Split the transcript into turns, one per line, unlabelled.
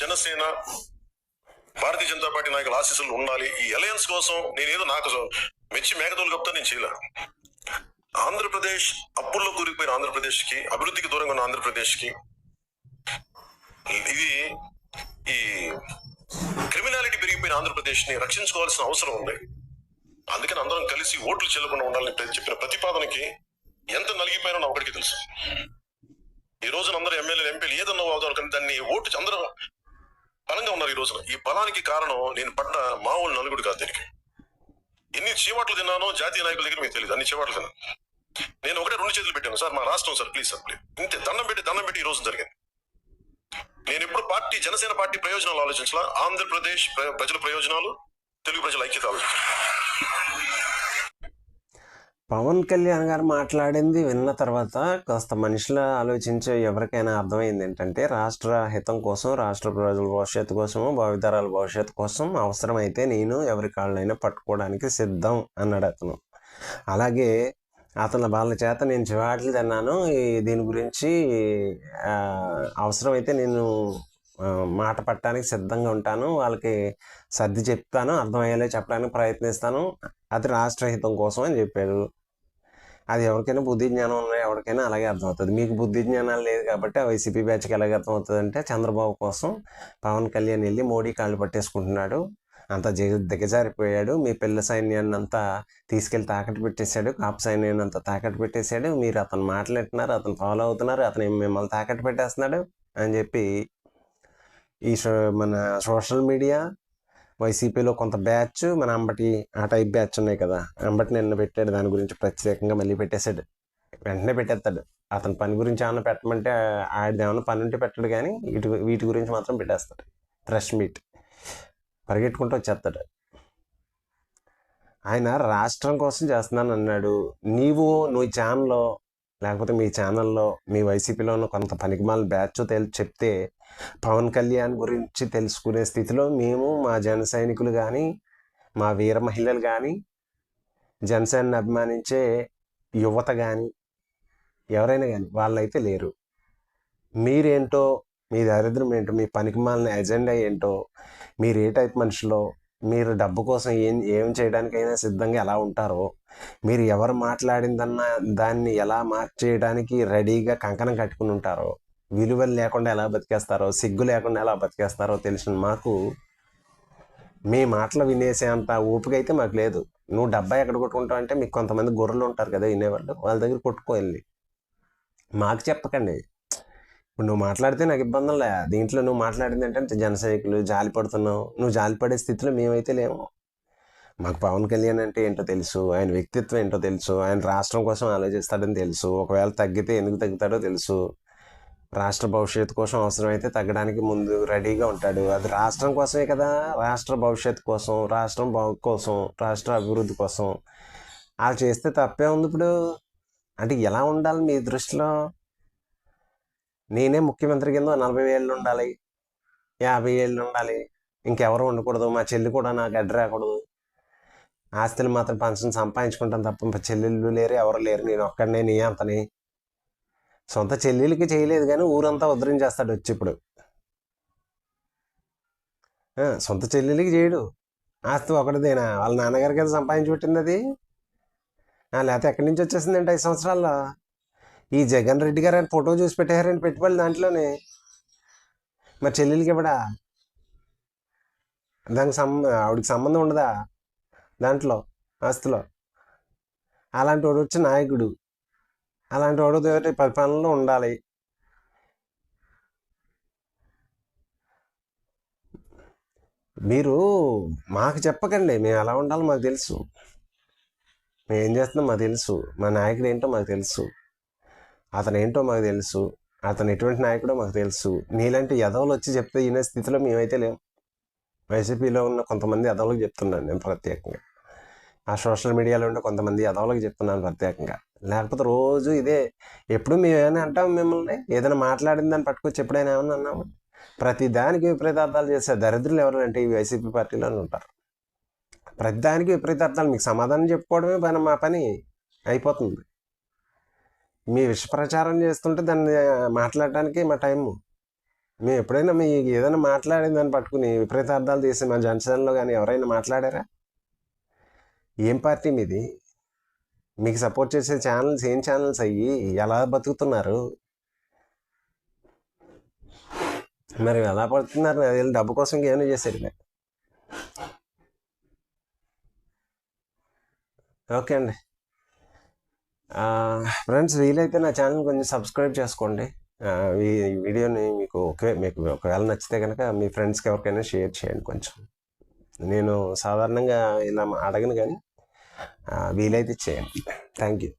Janasena Bharatiya Janata party నాయకుల ఆశీస్సులు ఉండాలి. ఈ అలయన్స్ కోసం నేనేదో నాకు మెచ్చి మేకతోలు కప్తా నేను చేయలే. ఆంధ్రప్రదేశ్ అప్పుల్లో కూరిపోయిన ఆంధ్రప్రదేశ్కి అభివృద్ధికి దూరంగా ఉన్న ఆంధ్రప్రదేశ్కి ఇది ఈ క్రిమినాలిటీ పెరిగిపోయిన ఆంధ్రప్రదేశ్ని రక్షించుకోవాల్సిన అవసరం ఉంది. అందుకని అందరం కలిసి ఓట్లు చెల్లకుండా ఉండాలని చెప్పిన ప్రతిపాదనకి ఎంత నలిగిపోయినా నా ఒకరికి తెలుసు. ఈ రోజున అందరూ ఎమ్మెల్యేలు ఎంపీలు ఏదన్నా అవుతారు కానీ దాన్ని ఓటు అందరూ బలంగా ఉన్నారు ఈ రోజున. ఈ బలానికి కారణం నేను పడ్డ మామూలు నలుగుడు కాదు దీనికి. ఎన్ని చీవాట్లు తిన్నానో జాతీయ నాయకుల దగ్గర మీకు తెలియదు అన్ని చీవాట్లు తిన్నాను. నేను ఒకటే రెండు చేతులు పెట్టాను. సార్ మా రాష్ట్రం సార్ ప్లీజ్ సార్ ప్లీజ్ ఇంతే. దండం పెట్టి దండం పెట్టి ఈ రోజు జరిగింది. నేను ఇప్పుడు పార్టీ జనసేన పార్టీ ప్రయోజనాలు ఆలోచించాల. ఆంధ్రప్రదేశ్ ప్రజల ప్రయోజనాలు తెలుగు ప్రజల ఐక్యత ఆలోచించాలి.
పవన్ కళ్యాణ్ గారు మాట్లాడింది విన్న తర్వాత కాస్త మనుషులు ఆలోచించే ఎవరికైనా అర్థమైంది ఏంటంటే రాష్ట్ర హితం కోసం రాష్ట్ర ప్రజల భవిష్యత్తు కోసము భావితరాల భవిష్యత్తు కోసం అవసరమైతే నేను ఎవరి కాళ్ళైనా పట్టుకోవడానికి సిద్ధం అన్నాడు అతను. అలాగే అతను వాళ్ళ చేత నేను చివాట్లు తిన్నాను ఈ దీని గురించి అవసరమైతే నేను మాట పట్టడానికి సిద్ధంగా ఉంటాను వాళ్ళకి సర్ది చెప్తాను అర్థమయ్యేలా చెప్పడానికి ప్రయత్నిస్తాను అది రాష్ట్ర హితం కోసం అని చెప్పాడు. అది ఎవరికైనా బుద్ధి జ్ఞానం ఉన్నా ఎవరికైనా అలాగే అర్థమవుతుంది. మీకు బుద్ధి జ్ఞానాలు లేదు కాబట్టి ఆ వైసీపీ బ్యాచ్కి ఎలాగే అర్థమవుతుంది అంటే చంద్రబాబు కోసం పవన్ కళ్యాణ్ వెళ్ళి మోడీ కాళ్ళు పట్టేసుకుంటున్నాడు. అంత దిగజారిపోయాడు. మీ పిల్ల సైన్యాన్ని అంతా తీసుకెళ్ళి తాకట్టు పెట్టేశాడు. కాపు సైన్యాన్ని అంతా తాకట్టు పెట్టేశాడు. మీరు అతను మాట్లాడుతున్నారు అతను ఫాలో అవుతున్నారు అతను మిమ్మల్ని తాకట్టు పెట్టేస్తున్నాడు అని చెప్పి ఈ సో మన సోషల్ మీడియా వైసీపీలో కొంత బ్యాచ్ మన అంబటి ఆ టైప్ బ్యాచ్ ఉన్నాయి కదా అంబటి నిన్న పెట్టాడు దాని గురించి ప్రత్యేకంగా మళ్ళీ పెట్టేశాడు. వెంటనే పెట్టేస్తాడు. అతని పని గురించి ఏమైనా పెట్టమంటే ఆడిది ఏమైనా పని ఉంటే పెట్టడు కానీ వీటి వీటి గురించి మాత్రం పెట్టేస్తాడు. ఫ్రెష్ మీట్ పరిగెట్టుకుంటూ వచ్చేస్తాడు. ఆయన రాష్ట్రం కోసం చేస్తున్నాను అన్నాడు. నీవు నువ్వు ఛానల్లో లేకపోతే మీ ఛానల్లో మీ వైసీపీలో ఉన్న కొంత పనికిమాల బ్యాచ్ తెలి చెప్తే పవన్ కళ్యాణ్ గురించి తెలుసుకునే స్థితిలో మేము మా జన సైనికులు కానీ మా వీర మహిళలు కానీ జనసేనని అభిమానించే యువత కానీ ఎవరైనా కానీ వాళ్ళైతే లేరు. మీరేంటో మీ దరిద్రం ఏంటో మీ పనికిమాలిన ఎజెండా ఏంటో మీరు ఏ టైప్ మనుషులో మీరు డబ్బు కోసం ఏం ఏం చేయడానికైనా సిద్ధంగా ఎలా ఉంటారో మీరు ఎవరు మాట్లాడిందన్న దాన్ని ఎలా మార్చేయడానికి రెడీగా కంకణం కట్టుకుని ఉంటారో విలువలు లేకుండా ఎలా బతికేస్తారో సిగ్గు లేకుండా ఎలా బతికేస్తారో తెలిసిన మాకు మీ మాటలు వినేసే అంత ఓపిక అయితే మాకు లేదు. నువ్వు డబ్బా ఎక్కడ కొట్టుకుంటావు అంటే మీకు కొంతమంది గొర్రెలు ఉంటారు కదా వినేవాళ్ళు వాళ్ళ దగ్గర కొట్టుకో వెళ్ళి. మాకు చెప్పకండి. ఇప్పుడు నువ్వు మాట్లాడితే నాకు ఇబ్బంది లే. దీంట్లో నువ్వు మాట్లాడింది అంటే జనసైకులు జాలి పడుతున్నావు. నువ్వు జాలి పడే స్థితిలో మేమైతే లేము. మాకు పవన్ కళ్యాణ్ అంటే ఏంటో తెలుసు ఆయన వ్యక్తిత్వం ఏంటో తెలుసు ఆయన రాష్ట్రం కోసం ఆలోచిస్తాడని తెలుసు. ఒకవేళ తగ్గితే ఎందుకు తగ్గుతాడో తెలుసు. రాష్ట్ర భవిష్యత్తు కోసం అవసరమైతే తగ్గడానికి ముందు రెడీగా ఉంటాడు. అది రాష్ట్రం కోసమే కదా? రాష్ట్ర భవిష్యత్తు కోసం రాష్ట్రం బాగు కోసం రాష్ట్ర అభివృద్ధి కోసం అలా చేస్తే తప్పే ఉంది ఇప్పుడు. అంటే ఎలా ఉండాలి మీ దృష్టిలో? నేనే ముఖ్యమంత్రి కింద నలభై ఏళ్ళు ఉండాలి యాభై ఏళ్ళు ఉండాలి ఇంకెవరు ఉండకూడదు మా చెల్లి కూడా నాకు అడ్డు రాకూడదు. ఆస్తులు మాత్రం పంచం సంపాదించుకుంటాను తప్ప చెల్లెళ్ళు లేరు ఎవరు లేరు నేను ఒక్కడనే నీ అంతని. సొంత చెల్లెలకి చేయలేదు కానీ ఊరంతా ఉద్ధరించేస్తాడు వచ్చి ఇప్పుడు. సొంత చెల్లెలకి చేయడు. ఆస్తి ఒకటిదేనా? వాళ్ళ నాన్నగారికి కదా సంపాదించి పెట్టింది అది. లేకపోతే ఎక్కడి నుంచి వచ్చేసిందంటే ఐదు సంవత్సరాల్లో? ఈ జగన్ రెడ్డి గారు ఆయన ఫోటో చూసి పెట్టారని పెట్టుబడి దాంట్లోనే. మరి చెల్లెలకి ఇవ్వడా? దానికి సం ఆవిడకి సంబంధం ఉండదా? దాంట్లో ఆస్తిలో. అలాంటి వాడు వచ్చి నాయకుడు. అలాంటి వాడు పది పనులు ఉండాలి. మీరు మాకు చెప్పకండి. మేము ఎలా ఉండాలో మాకు తెలుసు. మేము ఏం చేస్తున్నాం మాకు తెలుసు. మా నాయకుడు ఏంటో మాకు తెలుసు. అతను ఏంటో మాకు తెలుసు. అతను ఎటువంటి నాయకుడో మాకు తెలుసు. నీలాంటి యదవులు వచ్చి చెప్తే ఈయన స్థితిలో మేమైతే లేం. వైసీపీలో ఉన్న కొంతమంది యదవులకు చెప్తున్నాను నేను ప్రత్యేకంగా. ఆ సోషల్ మీడియాలో ఉండే కొంతమంది యదవులకు చెప్తున్నాను ప్రత్యేకంగా. లేకపోతే రోజు ఇదే ఎప్పుడు మేము ఏమైనా అంటాం మిమ్మల్ని? ఏదైనా మాట్లాడిన దాన్ని పట్టుకొచ్చి ఎప్పుడైనా ఏమన్నా అన్నాము ప్రతి దానికి విపరీతార్థాలు చేసే దరిద్రులు ఎవరు అంటే ఈ వైసీపీ పార్టీలోనే ఉంటారు. ప్రతి దానికి విపరీతార్థాలు మీకు సమాధానం చెప్పుకోవడమే పని మా పని అయిపోతుంది. మీ విష ప్రచారం చేస్తుంటే దాన్ని మాట్లాడటానికి మా టైము. మేము ఎప్పుడైనా మీ ఏదైనా మాట్లాడిన దాన్ని పట్టుకుని విపరీతార్థాలు తీసి మా జనసేనలో కానీ ఎవరైనా మాట్లాడారా? ఏం పార్టీ మీది? మీకు సపోర్ట్ చేసే ఛానల్స్ ఏం ఛానల్స్ అయ్యి ఎలా బతుకుతున్నారు? మరి ఎలా పడుతున్నారు? వీళ్ళు డబ్బు కోసం ఏమైనా చేశారు ఓకే అండి. ఫ్రెండ్స్ వీలైతే నా ఛానల్ కొంచెం సబ్స్క్రైబ్ చేసుకోండి. ఈ ఈ వీడియోని మీకు ఒకే మీకు ఒకవేళ నచ్చితే కనుక మీ ఫ్రెండ్స్కి ఎవరికైనా షేర్ చేయండి కొంచెం. నేను సాధారణంగా ఇలా అడగను కానీ వీలైతే చేయండి. Thank you